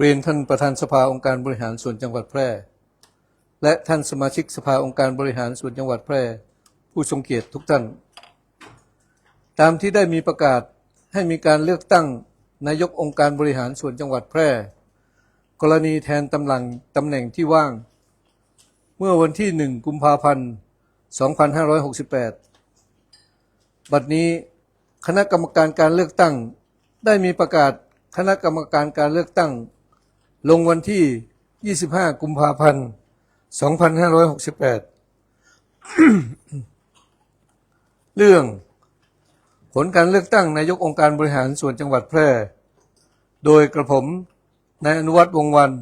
เรียนท่านประธานสภาองค์การบริหารส่วนจังหวัดแพร่ และท่านสมาชิกสภาองค์การบริหารส่วนจังหวัดแพร่ ผู้ทรงเกียรติทุกท่าน ตามที่ได้มีประกาศให้มีการเลือกตั้งนายกองค์การบริหารส่วนจังหวัดแพร่ กรณีแทนตำแหน่งตำแหน่งที่ว่าง เมื่อวันที่ 1 กุมภาพันธ์ 2568 บัดนี้คณะกรรมการการเลือกตั้ง ได้มีประกาศคณะกรรมการการเลือกตั้ง ลงวันที่ 25 กุมภาพันธ์ 2568 เรื่องผลการเลือกตั้งนายกองค์การบริหารส่วนจังหวัดแพร่ โดยกระผมนายอนุวัฒน์วงวัน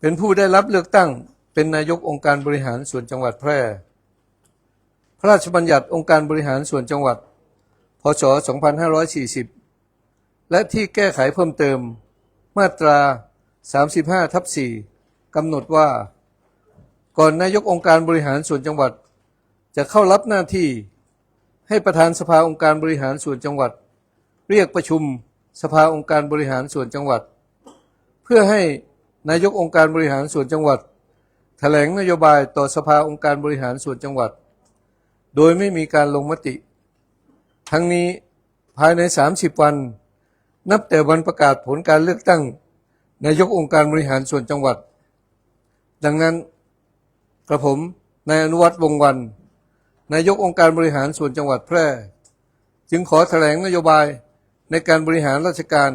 เป็นผู้ได้รับเลือกตั้งเป็นนายกองค์การบริหารส่วนจังหวัดแพร่ พระราชบัญญัติองค์การบริหารส่วนจังหวัด พศ 2540 และที่แก้ไขเพิ่มเติม มาตรา 35ทับ4กำหนดว่า ก่อนนายกองค์การบริหารส่วนจังหวัด จะเข้ารับหน้าที่ ให้ประธานสภาองค์การบริหารส่วนจังหวัด เรียกประชุมสภาองค์การบริหารส่วนจังหวัด เพื่อให้นายกองค์การบริหารส่วนจังหวัด แถลงนโยบายต่อสภาองค์การบริหารส่วนจังหวัด โดยไม่มีการลงมติ ทั้งนี้ภายใน 30 วัน นับแต่วันประกาศผลการเลือกตั้ง นายกองค์การบริหารส่วนจังหวัด ดังนั้นกระผมนายอนุวัฒน์วงวัน นายกองค์การบริหารส่วนจังหวัดแพร่ จึงขอแถลงนโยบายในการบริหารราชการ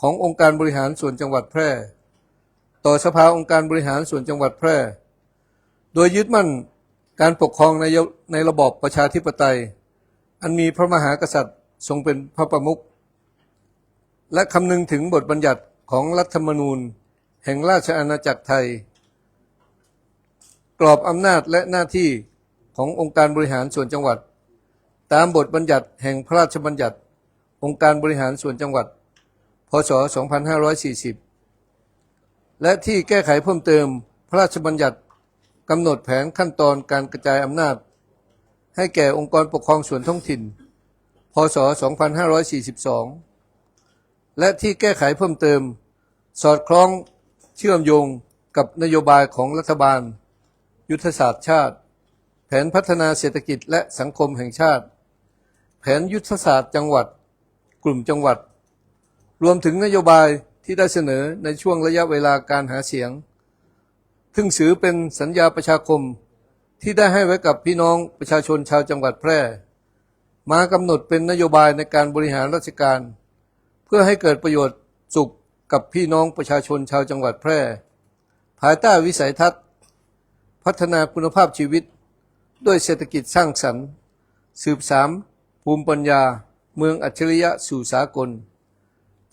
ขององค์การบริหารส่วนจังหวัดแพร่ ต่อสภาองค์การบริหารส่วนจังหวัดแพร่ โดยยึดมั่นการปกครองในในระบอบประชาธิปไตย อันมีพระมหากษัตริย์ทรงเป็นพระประมุขและคำนึงถึงบทบัญญัติ ของรัฐธรรมนูญ แห่งราชอาณาจักรไทย กรอบอำนาจและหน้าที่ขององค์การบริหารส่วนจังหวัด ตามบทบัญญัติแห่งพระราชบัญญัติ องค์การบริหารส่วนจังหวัด พศ 2540 และที่แก้ไขเพิ่มเติมพระราชบัญญัติกำหนดแผนขั้นตอนการกระจายอำนาจ ให้แก่องค์กรปกครองส่วนท้องถิ่น พศ 2542 และที่แก้ไขเพิ่มเติม สอดคล้องเชื่อมโยงกับนโยบายของรัฐบาล ยุทธศาสตร์ชาติ แผนพัฒนาเศรษฐกิจและสังคมแห่งชาติ แผนยุทธศาสตร์จังหวัด กลุ่มจังหวัด รวมถึงนโยบายที่ได้เสนอในช่วงระยะเวลาการหาเสียงซึ่งถือเป็นสัญญาประชาคมที่ได้ให้ไว้กับพี่น้องประชาชนชาวจังหวัดแพร่ มากำหนดเป็นนโยบายในการบริหารราชการ เพื่อให้เกิดประโยชน์สุข กับพี่น้องประชาชนชาวจังหวัดแพร่ ภายใต้วิสัยทัศน์ พัฒนาคุณภาพชีวิต ด้วยเศรษฐกิจสร้างสรรค์ สืบสามภูมิปัญญา เมืองอัจฉริยะสู่สากล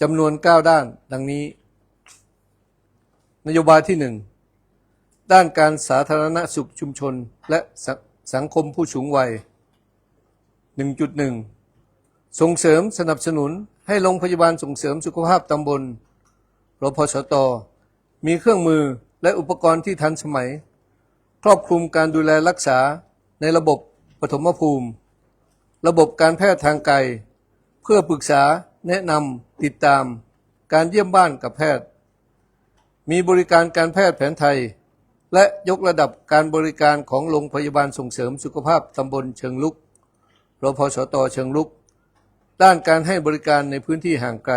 จำนวน 9 ด้านดังนี้ นโยบายที่ 1 ด้านการสาธารณสุขชุมชนและสสังคมผู้สูงวัย 1.1 ส่งเสริมสนับสนุนให้โรงพยาบาลส่งเสริมสุขภาพตำบล รพสตมีเครื่องมือและอุปกรณ์ที่ทันสมัย ครอบคลุมการดูแลรักษาในระบบปฐมภูมิ ระบบการแพทย์ทางไกล เพื่อปรึกษาแนะนำติดตาม การเยี่ยมบ้านกับแพทย์ มีบริการการแพทย์แผนไทย และยกระดับการบริการของโรงพยาบาลส่งเสริมสุขภาพตำบลเชิงลุกรพสตเชิงลุก ด้านการให้บริการในพื้นที่ห่างไกล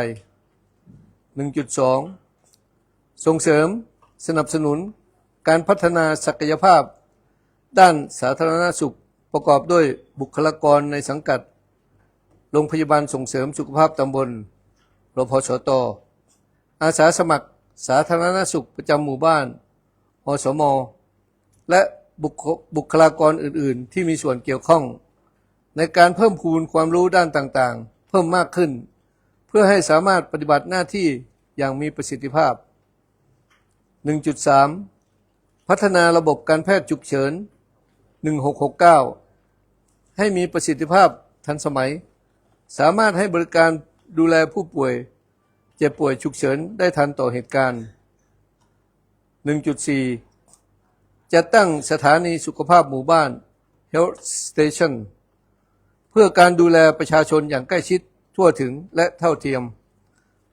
1.2 ส่งเสริมสนับสนุนการพัฒนาศักยภาพ ด้านสาธารณสุขประกอบด้วยบุคลากรในสังกัด โรงพยาบาลส่งเสริมสุขภาพตำบลรพสตอาสาสมัครสาธารณสุขประจำหมู่บ้านอสม และบุคลากรอื่น ๆ ที่มีส่วนเกี่ยวข้อง ในการเพิ่มพูนความรู้ด้านต่าง ๆ เพิ่มมากขึ้น พื่อให้สามารถปฏิบัติหน้าที่อย่างมีประสิทธิภาพ 1.3 พัฒนาระบบการแพทย์ฉุกเฉิน 1669 ให้มีประสิทธิภาพทันสมัย สามารถให้บริการดูแลผู้ป่วย เจ็บป่วยฉุกเฉินได้ทันต่อเหตุการณ์ 1.4 จะตั้งสถานีสุขภาพหมู่บ้าน Health Station เพื่อการดูแลประชาชนอย่างใกล้ชิด ทั่วถึงและเท่าเทียม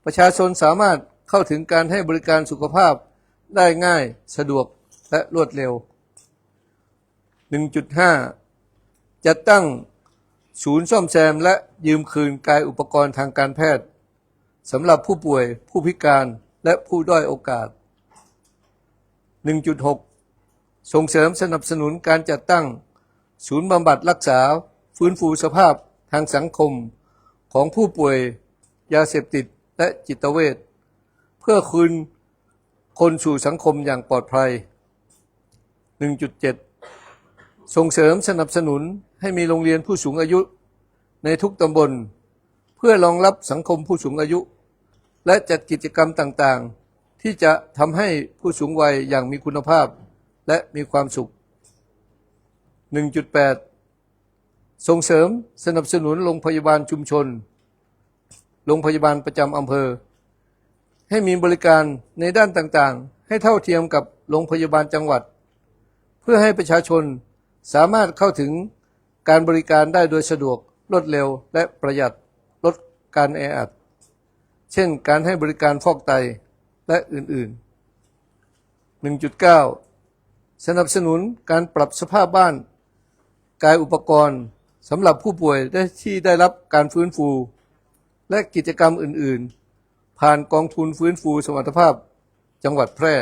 ประชาชนสามารถเข้าถึงการให้บริการสุขภาพได้ง่ายสะดวกและรวดเร็ว 1.5 จัดตั้งศูนย์ซ่อมแซมและยืมคืนกายอุปกรณ์ทางการแพทย์สำหรับผู้ป่วยผู้พิการและผู้ด้อยโอกาส 1.6 ส่งเสริมสนับสนุนการจัดตั้ง ศูนย์บำบัดรักษา ฟื้นฟูสภาพทางสังคม ของผู้ป่วยยาเสพติดและจิตเวชเพื่อคืนคนสู่สังคมอย่างปลอดภัย 1.7 ส่งเสริมสนับสนุนให้มีโรงเรียนผู้สูงอายุในทุกตำบล เพื่อรองรับสังคมผู้สูงอายุ และจัดกิจกรรมต่างๆ ที่จะทำให้ผู้สูงวัยอย่างมีคุณภาพและมีความสุข 1.8 ส่งเสริมสนับสนุนโรงพยาบาลชุมชน โรงพยาบาลประจำอำเภอ ให้มีบริการในด้านต่างๆ ให้เท่าเทียมกับโรงพยาบาลจังหวัด เพื่อให้ประชาชนสามารถเข้าถึงการบริการได้โดยสะดวกรวดเร็วและประหยัดลดการแออัด เช่นการให้บริการฟอกไตและอื่นๆ 1.9 สนับสนุนการปรับสภาพบ้าน กายอุปกรณ์ สำหรับผู้ป่วยได้ที่ได้รับการฟื้นฟู และกิจกรรมอื่น ๆ ผ่านกองทุนฟื้นฟูสมรรถภาพจังหวัดแพร่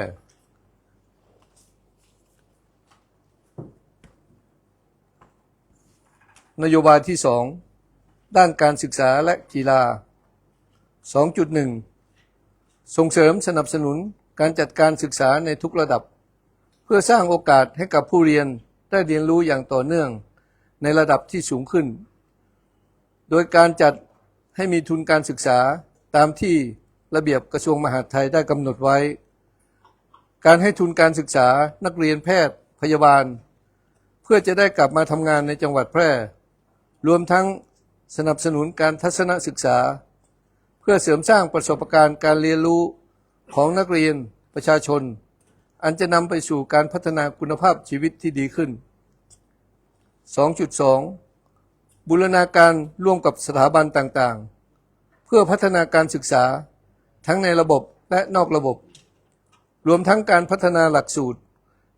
นโยบายที่ 2 ด้านการศึกษาและกีฬา 2.1 ส่งเสริมสนับสนุนการจัดการศึกษาในทุกระดับ เพื่อสร้างโอกาสให้กับผู้เรียนได้เรียนรู้อย่างต่อเนื่อง ในระดับที่สูงขึ้น โดยการจัดให้มีทุนการศึกษาตามที่ระเบียบกระทรวงมหาดไทยได้กำหนดไว้ การให้ทุนการศึกษานักเรียนแพทย์พยาบาล เพื่อจะได้กลับมาทำงานในจังหวัดแพร่ รวมทั้งสนับสนุนการทัศนศึกษา เพื่อเสริมสร้างประสบการณ์การเรียนรู้ของนักเรียนประชาชน อันจะนำไปสู่การพัฒนาคุณภาพชีวิตที่ดีขึ้น 2.2 บูรณาการร่วมกับสถาบันต่างๆ เพื่อพัฒนาการศึกษาทั้งในระบบและนอกระบบ รวมทั้งการพัฒนาหลักสูตร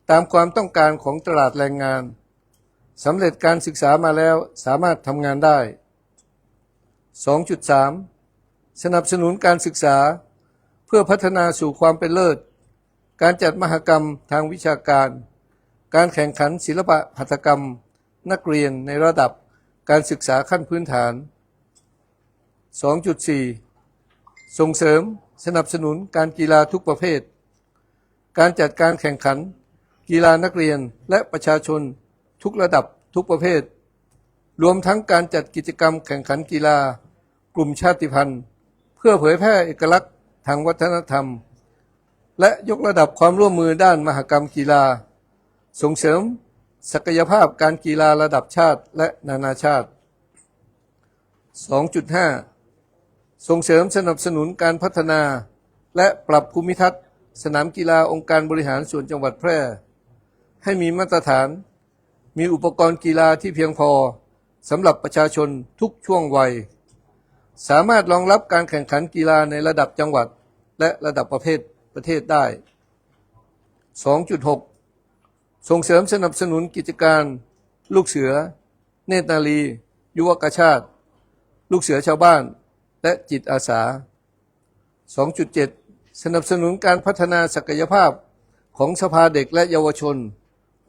ตามความต้องการของตลาดแรงงานสำเร็จการศึกษามาแล้วสามารถทำงานได้ 2.3 สนับสนุนการศึกษา เพื่อพัฒนาสู่ความเป็นเลิศ การจัดมหกรรมทางวิชาการ การแข่งขันศิลปะหัตถกรรม นักเรียนในระดับการศึกษาขั้นพื้นฐาน 2.4 ส่งเสริมสนับสนุนการกีฬาทุกประเภท การจัดการแข่งขัน กีฬานักเรียนและประชาชนทุกระดับทุกประเภท รวมทั้งการจัดกิจกรรมแข่งขันกีฬากลุ่มชาติพันธุ์ เพื่อเผยแพร่เอกลักษณ์ทางวัฒนธรรม และยกระดับความร่วมมือด้านมหกรรมกีฬา ส่งเสริม ศักยภาพการกีฬาระดับชาติและนานาชาติ 2.5 ส่งเสริมสนับสนุนการพัฒนา และปรับภูมิทัศน์สนามกีฬาองค์การบริหารส่วนจังหวัดแพร่ ให้มีมาตรฐาน มีอุปกรณ์กีฬาที่เพียงพอสำหรับประชาชนทุกช่วงวัย สามารถรองรับการแข่งขันกีฬาในระดับจังหวัด และระดับประเภทประเทศได้ 2.6 ส่งเสริมสนับสนุนกิจการลูกเสือ เนตรนารียุวกชาติ ลูกเสือชาวบ้าน และจิตอาสา 2.7 สนับสนุนการพัฒนาศักยภาพของสภาเด็กและเยาวชน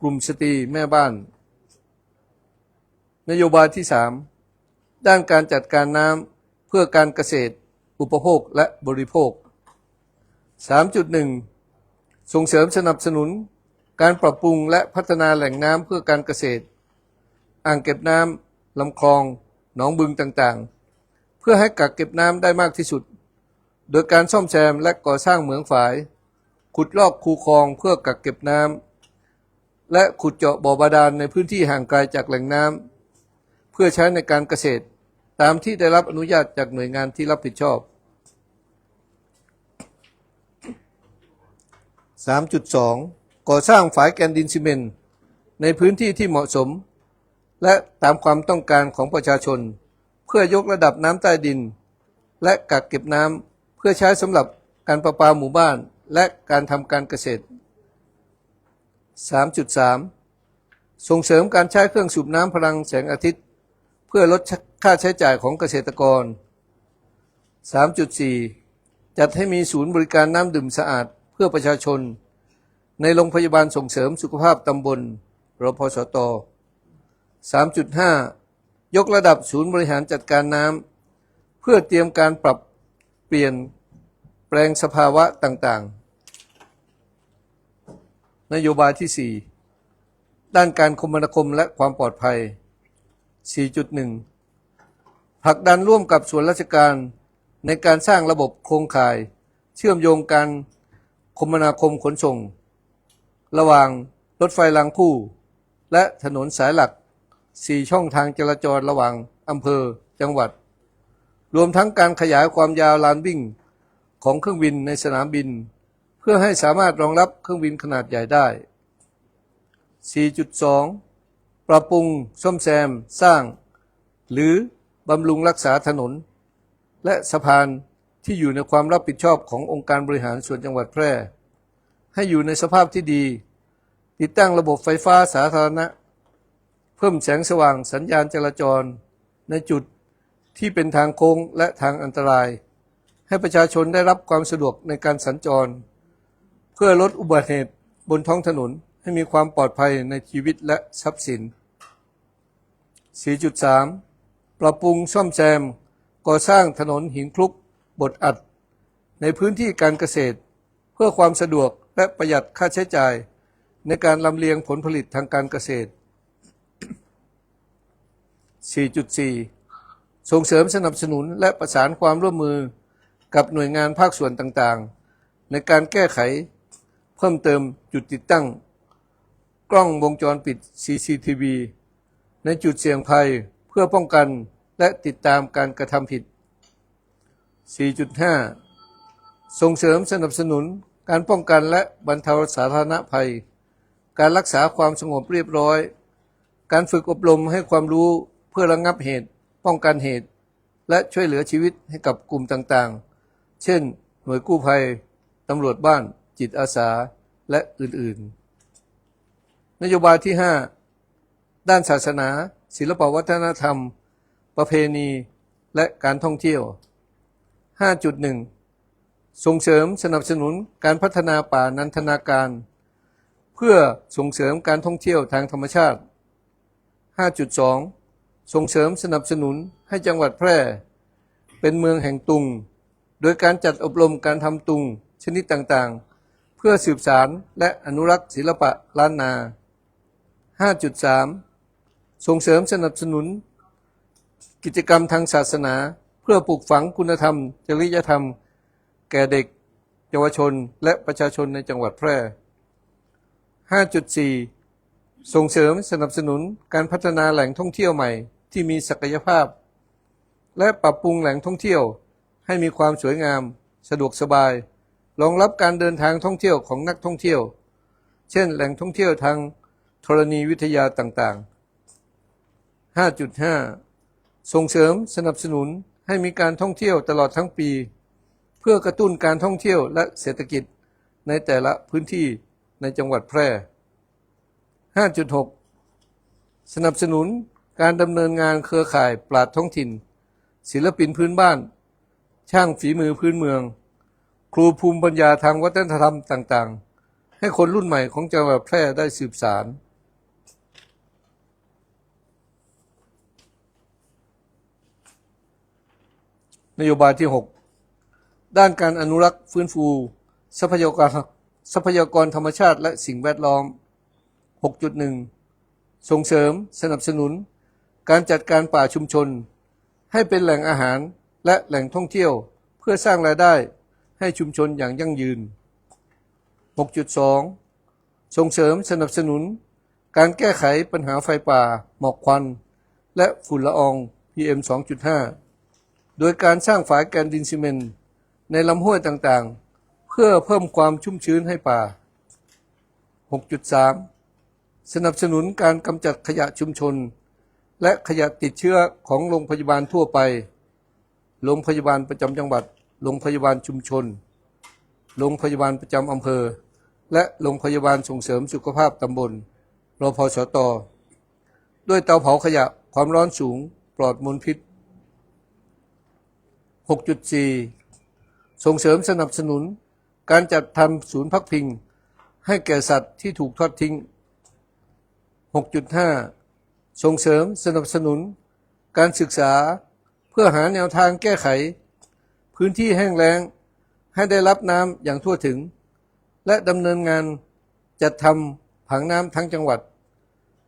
กลุ่มสตรีแม่บ้าน นโยบายที่ 3 ด้านการจัดการน้ำเพื่อการเกษตร อุปโภคและบริโภค 3.1 ส่งเสริมสนับสนุน การปรับปรุงและพัฒนาแหล่งน้ำเพื่อการเกษตร อ่างเก็บน้ำลำคลอง หนองบึงต่างๆ เพื่อให้กักเก็บน้ำได้มากที่สุด โดยการซ่อมแซมและก่อสร้างเหมืองฝาย ขุดลอกคูคลองเพื่อกักเก็บน้ำและขุดเจาะบ่อบาดาลในพื้นที่ห่างไกลจากแหล่งน้ำเพื่อใช้ในการเกษตรตามที่ได้รับอนุญาตจากหน่วยงานที่รับผิดชอบ 3.2 ก่อสร้างฝายแกนดินซีเมนต์ในพื้นที่ที่เหมาะสม และตามความต้องการของประชาชน เพื่อยกระดับน้ำใต้ดิน และกักเก็บน้ำเพื่อใช้สำหรับการประปาหมู่บ้านและการทำการเกษตร 3.3 ส่งเสริมการใช้เครื่องสูบน้ำพลังแสงอาทิตย์ เพื่อลดค่าใช้จ่ายของเกษตรกร 3.4 จัดให้มีศูนย์บริการน้ำดื่มสะอาดเพื่อประชาชน ในโรงพยาบาลส่งเสริมสุขภาพตำบลรพสต 3.5 ยกระดับศูนย์บริหารจัดการน้ำเพื่อเตรียมการปรับเปลี่ยนแปลงสภาวะต่างๆ นโยบายที่ 4 ด้านการคมนาคมและความปลอดภัย 4.1 ผลักดันร่วมกับส่วนราชการในการสร้างระบบโครงข่าย เชื่อมโยงการคมนาคมขนส่ง ระหว่างรถไฟรางคู่ และถนนสายหลัก 4 ช่องทางจราจรระหว่างอำเภอจังหวัด รวมทั้งการขยายความยาวลานวิ่งของเครื่องบินในสนามบิน เพื่อให้สามารถรองรับเครื่องบินขนาดใหญ่ได้ 4.2 ปรับปรุงซ่อมแซม สร้าง หรือบำรุงรักษาถนน และสะพานที่อยู่ในความรับผิดชอบขององค์การบริหารส่วนจังหวัดแพร่ ให้อยู่ในสภาพที่ดี ติดตั้งระบบไฟฟ้าสาธารณะ เพิ่มแสงสว่างสัญญาณจราจร ในจุดที่เป็นทางโค้งและทางอันตราย ให้ประชาชนได้รับความสะดวกในการสัญจร เพื่อลดอุบัติเหตุบนท้องถนนให้มีความปลอดภัยในชีวิตและทรัพย์สิน 4.3 ปรับปรุงซ่อมแซม ก่อสร้างถนนหินคลุกบดอัด ในพื้นที่การเกษตร เพื่อความสะดวกและประหยัดค่าใช้จ่าย ในการลำเลียงผลผลิตทางการเกษตร 4.4 ส่งเสริมสนับสนุนและประสานความร่วมมือกับหน่วยงานภาคส่วนต่างๆ ในการแก้ไขเพิ่มเติมจุดติดตั้ง กล้องวงจรปิด CCTV ในจุดเสี่ยงภัยเพื่อป้องกันและติดตามการกระทำผิด 4.5 ส่งเสริมสนับสนุน การป้องกันและบรรเทาสาธารณภัย การรักษาความสงบเรียบร้อย การฝึกอบรมให้ความรู้เพื่อระงับเหตุ ป้องกันเหตุ และช่วยเหลือชีวิตให้กับกลุ่มต่างๆ เช่น หน่วยกู้ภัย ตำรวจบ้าน จิตอาสา และอื่นๆ นโยบายที่ 5 ด้านศาสนา ศิลปวัฒนธรรม ประเพณี และการท่องเที่ยว 5.1 ส่งเสริมสนับสนุนการพัฒนาป่านันทนาการ เพื่อส่งเสริมการท่องเที่ยวทางธรรมชาติ 5.2 ส่งเสริมสนับสนุนให้จังหวัดแพร่ เป็นเมืองแห่งตุง โดยการจัดอบรมการทำตุงชนิดต่างๆ เพื่อสืบสารและอนุรักษ์ศิลปะล้านนา 5.3 ส่งเสริมสนับสนุน กิจกรรมทางศาสนา เพื่อปลูกฝังคุณธรรม จริยธรรม แก่เด็ก เยาวชนและประชาชนในจังหวัดแพร่ 5.4 ส่งเสริมสนับสนุนการพัฒนาแหล่งท่องเที่ยวใหม่ที่มีศักยภาพ และปรับปรุงแหล่งท่องเที่ยวให้มีความสวยงาม สะดวกสบาย รองรับการเดินทางท่องเที่ยวของนักท่องเที่ยว เช่น แหล่งท่องเที่ยวทางธรณีวิทยาต่างๆ 5.5 ส่งเสริมสนับสนุนให้มีการท่องเที่ยวตลอดทั้งปี เพื่อกระตุ้นการท่องเที่ยวและเศรษฐกิจในแต่ละพื้นที่ในจังหวัดแพร่ 5.6 สนับสนุนการดำเนินงานเครือข่ายปราดท้องถิ่น ศิลปินพื้นบ้าน ช่างฝีมือพื้นเมือง ครูภูมิปัญญาทางวัฒนธรรมต่างๆ ให้คนรุ่นใหม่ของจังหวัดแพร่ได้สืบสารนโยบายที่ 6 ด้านการอนุรักษ์ฟื้นฟู ทรัพยากรทรัพยากรธรรมชาติและสิ่งแวดล้อม 6.1 ส่งเสริมสนับสนุน การจัดการป่าชุมชน ให้เป็นแหล่งอาหารและแหล่งท่องเที่ยวเพื่อสร้างรายได้ให้ชุมชนอย่างยั่งยืน 6.2 ส่งเสริมสนับสนุน การแก้ไขปัญหาไฟป่า หมอกควัน และฝุ่นละออง PM 2.5 โดยการสร้างฝายแกนดินซีเมนต์ ในลำห้วยต่างๆ เพื่อเพิ่มความชุ่มชื้นให้ป่า 6.3 สนับสนุนการกำจัดขยะชุมชน และขยะติดเชื้อของโรงพยาบาลทั่วไป โรงพยาบาลประจำจังหวัด โรงพยาบาลชุมชน โรงพยาบาลประจำอำเภอ และโรงพยาบาลส่งเสริมสุขภาพตำบลรพสต ด้วยเตาเผาขยะความร้อนสูงปลอดมลพิษ 6.4 ส่งเสริมสนับสนุน การจัดทำศูนย์พักพิง ให้แก่สัตว์ที่ถูกทอดทิ้ง 6.5 ส่งเสริมสนับสนุน การศึกษาเพื่อหาแนวทางแก้ไข พื้นที่แห้งแล้ง ให้ได้รับน้ำอย่างทั่วถึง และดำเนินงานจัดทำผังน้ำทั้งจังหวัด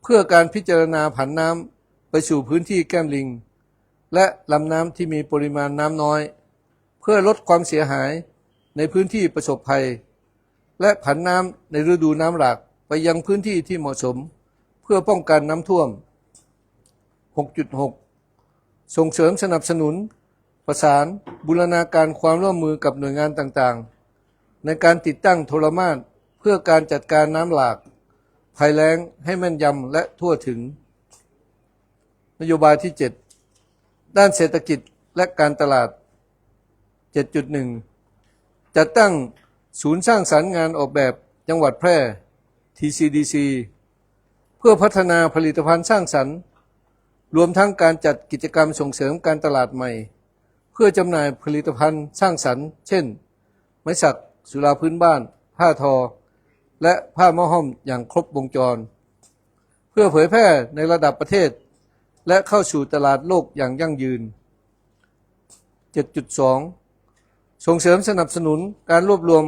เพื่อการพิจารณาผันน้ำไปสู่พื้นที่แก้มลิง และลำน้ำที่มีปริมาณน้ำน้อย เพื่อลดความเสียหายในพื้นที่ประสบภัย และผันน้ำในฤดูน้ำหลากไปยังพื้นที่ที่เหมาะสม เพื่อป้องกันน้ำท่วม 6.6 ส่งเสริมสนับสนุน ประสานบูรณาการความร่วมมือกับหน่วยงานต่างๆ ในการติดตั้งโทรมาตเพื่อการจัดการน้ำหลากภัยแล้งให้แม่นยำและทั่วถึง นโยบายที่ 7 ด้านเศรษฐกิจและการตลาด 7.1 จัดตั้งศูนย์สร้างสรรค์งานออกแบบจังหวัดแพร่ TCDC เพื่อพัฒนาผลิตภัณฑ์สร้างสรรค์ รวมทั้งการจัดกิจกรรมส่งเสริมการตลาดใหม่ เพื่อจำหน่ายผลิตภัณฑ์สร้างสรรค์ เช่น ไม้สัก สุราพื้นบ้าน ผ้าทอ และผ้าม้อห้อมอย่างครบวงจร เพื่อเผยแพร่ในระดับประเทศ และเข้าสู่ตลาดโลกอย่างยั่งยืน 7.2 ส่งเสริมสนับสนุนการรวบรวม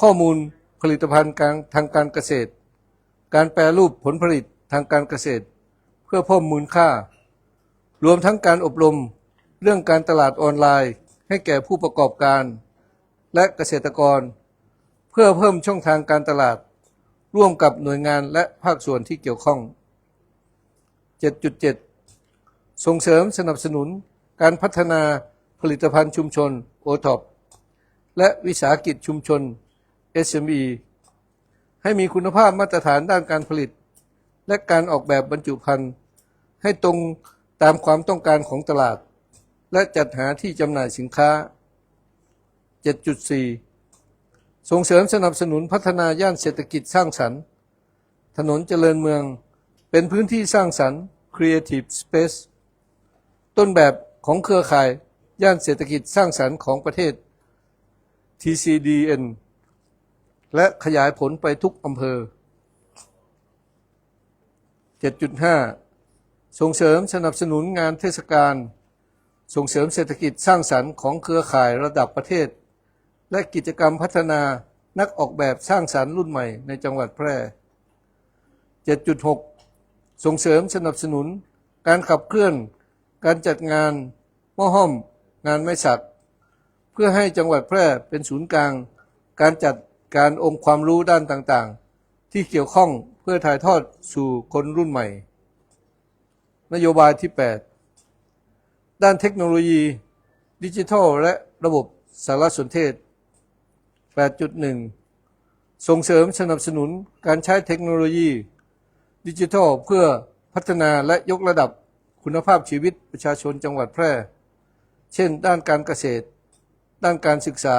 ข้อมูลผลิตภัณฑ์การทางการเกษตร การแปรรูปผลผลิตทางการเกษตร เพื่อเพิ่มมูลค่า รวมทั้งการอบรมเรื่องการตลาดออนไลน์ ให้แก่ผู้ประกอบการ และเกษตรกร เพื่อเพิ่มช่องทางการตลาด ร่วมกับหน่วยงานและภาคส่วนที่เกี่ยวข้อง 7.7 ส่งเสริมสนับสนุนการพัฒนาผลิตภัณฑ์ชุมชน โอท็อปและวิสาหกิจชุมชน SME ให้มีคุณภาพมาตรฐานด้านการผลิต และการออกแบบบรรจุภัณฑ์ ให้ตรงตามความต้องการของตลาด และจัดหาที่จำหน่ายสินค้า 7.4 ส่งเสริมสนับสนุนพัฒนาย่านเศรษฐกิจสร้างสรรค์ ถนนเจริญเมืองเป็นพื้นที่สร้างสรรค์ Creative Space ต้นแบบของเครือข่าย ย่านเศรษฐกิจสร้างสรรค์ของประเทศ TCDN และขยายผลไปทุกอำเภอ 7.5 ส่งเสริมสนับสนุนงานเทศกาล ส่งเสริมเศรษฐกิจสร้างสรรค์ของเครือข่ายระดับประเทศ และกิจกรรมพัฒนานักออกแบบสร้างสรรค์รุ่นใหม่ในจังหวัดแพร่ 7.6 ส่งเสริมสนับสนุนการขับเคลื่อน การจัดงานมอห้อม งานไม้สัก เพื่อให้จังหวัดแพร่เป็นศูนย์กลาง การจัดการองค์ความรู้ด้านต่างๆ ที่เกี่ยวข้องเพื่อถ่ายทอดสู่คนรุ่นใหม่ นโยบายที่ 8 ด้านเทคโนโลยี ดิจิทัล และระบบสารสนเทศ 8.1 ส่งเสริมสนับสนุนการใช้เทคโนโลยี ดิจิทัลเพื่อพัฒนาและยกระดับคุณภาพชีวิตประชาชนจังหวัดแพร่ เช่น ด้านการเกษตร ด้านการศึกษา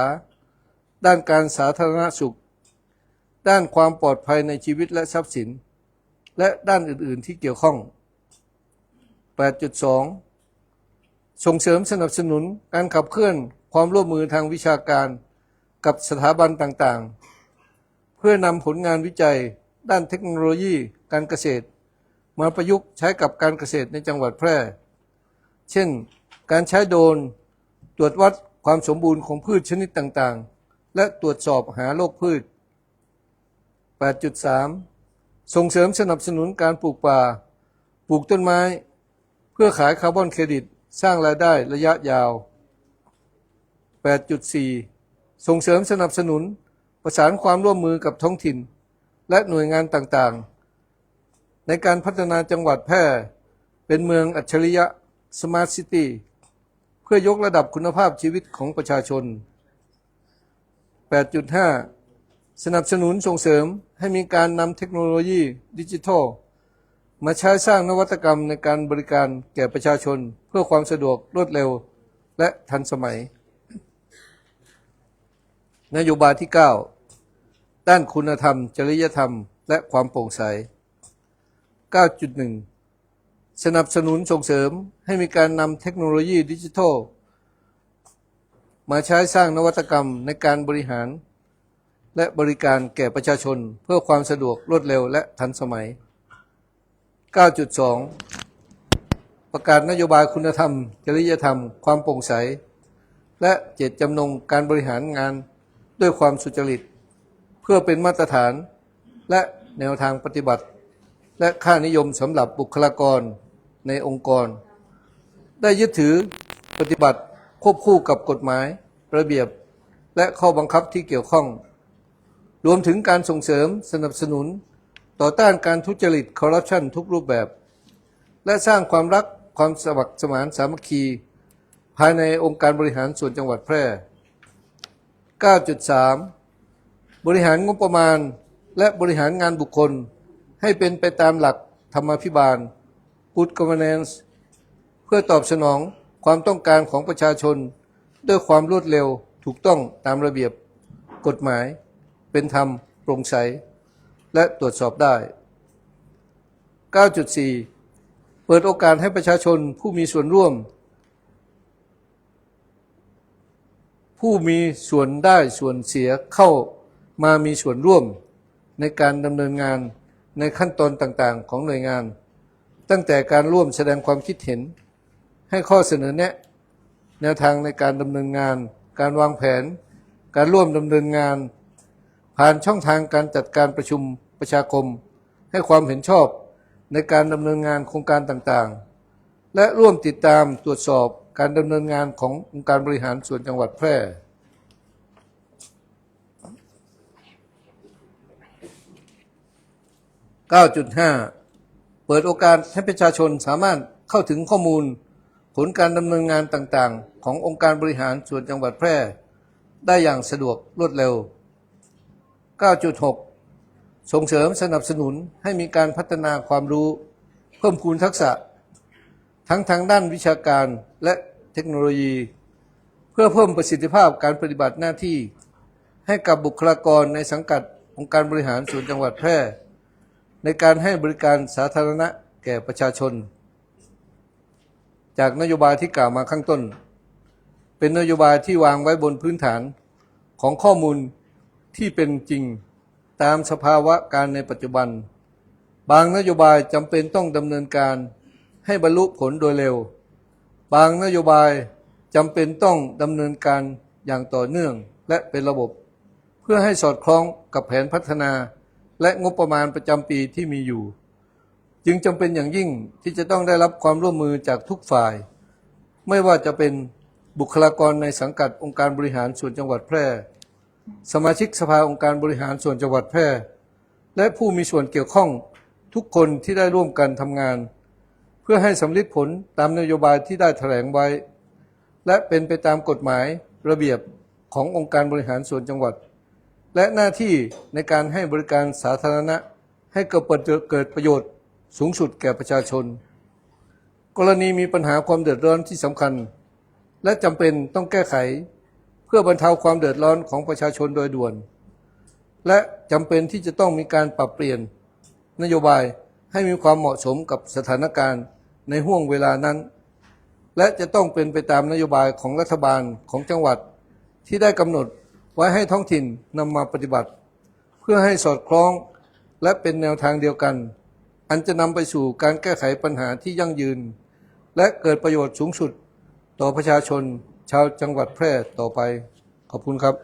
ด้านการสาธารณสุข ด้านความปลอดภัยในชีวิตและทรัพย์สิน และด้านอื่น ๆ ที่เกี่ยวข้อง 8.2 ส่งเสริมสนับสนุนการขับเคลื่อนความร่วมมือทางวิชาการกับสถาบันต่างๆ เพื่อนำผลงานวิจัยด้านเทคโนโลยีการเกษตร มาประยุกต์ใช้กับการเกษตรในจังหวัดแพร่ เช่น การใช้โดรนตรวจวัดความสมบูรณ์ของพืชชนิดต่างๆ และตรวจสอบหาโรคพืช 8.3 ส่งเสริมสนับสนุนการปลูกป่า ปลูกต้นไม้ เพื่อขายคาร์บอนเครดิต สร้างรายได้ระยะยาว 8.4 ส่งเสริมสนับสนุนประสานความร่วมมือกับท้องถิ่น และหน่วยงานต่างๆ ในการพัฒนาจังหวัดแพร่ เป็นเมืองอัจฉริยะ Smart City เพื่อยกระดับคุณภาพชีวิตของประชาชน 8.5 สนับสนุนส่งเสริมให้มีการนำเทคโนโลยีดิจิทัล มาใช้สร้างนวัตกรรมในการบริการแก่ประชาชน เพื่อความสะดวกรวดเร็ว และทันสมัยนนโยบายที่ 9 ด้านคุณธรรม จริยธรรม และความโปร่งใส 9.1 สนับสนุนส่งเสริมให้มีการนำเทคโนโลยีดิจิทัล มาใช้สร้างนวัตกรรมในการบริหาร และบริการแก่ประชาชน เพื่อความสะดวกรวดเร็วและทันสมัย 9.2 ประกาศนโยบายคุณธรรม จริยธรรม ความโปร่งใส และเจตจำนงการบริหารงานด้วยความสุจริต เพื่อเป็นมาตรฐานและแนวทางปฏิบัติ และค่านิยมสำหรับบุคลากร ในองค์กร ได้ยึดถือปฏิบัติควบคู่กับกฎหมาย ระเบียบ และข้อบังคับที่เกี่ยวข้อง รวมถึงการส่งเสริมสนับสนุน ต่อต้านการทุจริตคอร์รัปชันทุกรูปแบบ และสร้างความรักความสมัครสมานสามัคคี ภายในองค์การบริหารส่วนจังหวัดแพร่ 9.3 บริหารงบประมาณและบริหารงานบุคคลให้เป็นไปตามหลักธรรมาภิบาล Good Governance เพื่อตอบสนองความต้องการของประชาชน ด้วยความรวดเร็วถูกต้องตามระเบียบ กฎหมาย เป็นธรรมโปร่งใส และตรวจสอบได้ 9.4 เปิดโอกาสให้ประชาชนผู้มีส่วนร่วม ผู้มีส่วนได้ส่วนเสียเข้ามามีส่วนร่วมในการดำเนินงานในขั้นตอนต่างๆ ของหน่วยงาน ตั้งแต่การร่วมแสดงความคิดเห็น ให้ข้อเสนอแนะ แนวทางในการดำเนินงาน การวางแผน การร่วมดำเนินงาน ผ่านช่องทางการจัดการประชุมประชาคม ให้ความเห็นชอบในการดำเนินงานโครงการต่างๆ และร่วมติดตามตรวจสอบการดำเนินงานขององค์การบริหารส่วนจังหวัดแพร่9.5 เปิดโอกาสให้ประชาชนสามารถเข้าถึงข้อมูล ผลการดำเนินงานต่างๆ ขององค์การบริหารส่วนจังหวัดแพร่ ได้อย่างสะดวกรวดเร็ว 9.6 ส่งเสริมสนับสนุนให้มีการพัฒนาความรู้ เพิ่มพูนทักษะ ทั้งทางด้านวิชาการและเทคโนโลยี เพื่อเพิ่มประสิทธิภาพการปฏิบัติหน้าที่ ให้กับบุคลากรในสังกัดองค์การบริหารส่วนจังหวัดแพร่ ในการให้บริการสาธารณะแก่ประชาชน จากนโยบายที่กล่าวมาข้างต้น เป็นนโยบายที่วางไว้บนพื้นฐานของข้อมูลที่เป็นจริงตามสภาวะการในปัจจุบัน บางนโยบายจำเป็นต้องดำเนินการให้บรรลุผลโดยเร็ว บางนโยบายจำเป็นต้องดำเนินการอย่างต่อเนื่องและเป็นระบบ เพื่อให้สอดคล้องกับแผนพัฒนา และงบประมาณประจำปีที่มีอยู่ จึงจำเป็นอย่างยิ่งที่จะต้องได้รับความร่วมมือจากทุกฝ่าย ไม่ว่าจะเป็นบุคลากรในสังกัดองค์การบริหารส่วนจังหวัดแพร่ สมาชิกสภาองค์การบริหารส่วนจังหวัดแพร่ และผู้มีส่วนเกี่ยวข้องทุกคนที่ได้ร่วมกันทำงาน เพื่อให้สำลิดผลตามนโยบายที่ได้แถลงไว้ และเป็นไปตามกฎหมายระเบียบขององค์การบริหารส่วนจังหวัด และหน้าที่ในการให้บริการสาธารณะ ให้เกิดเกิดประโยชน์สูงสุดแก่ประชาชน กรณีมีปัญหาความเดือดร้อนที่สำคัญ และจำเป็นต้องแก้ไข เพื่อบรรเทาความเดือดร้อนของประชาชนโดยด่วน และจำเป็นที่จะต้องมีการปรับเปลี่ยน นโยบายให้มีความเหมาะสมกับสถานการณ์ในห่วงเวลานั้น และจะต้องเป็นไปตามนโยบายของรัฐบาลของจังหวัดที่ได้กำหนด ไว้ให้ท้องถิ่นนำมาปฏิบัติ เพื่อให้สอดคล้องและเป็นแนวทางเดียวกัน อันจะนำไปสู่การแก้ไขปัญหาที่ยั่งยืน และเกิดประโยชน์สูงสุดต่อประชาชนชาวจังหวัดแพร่ต่อไป ขอบคุณครับ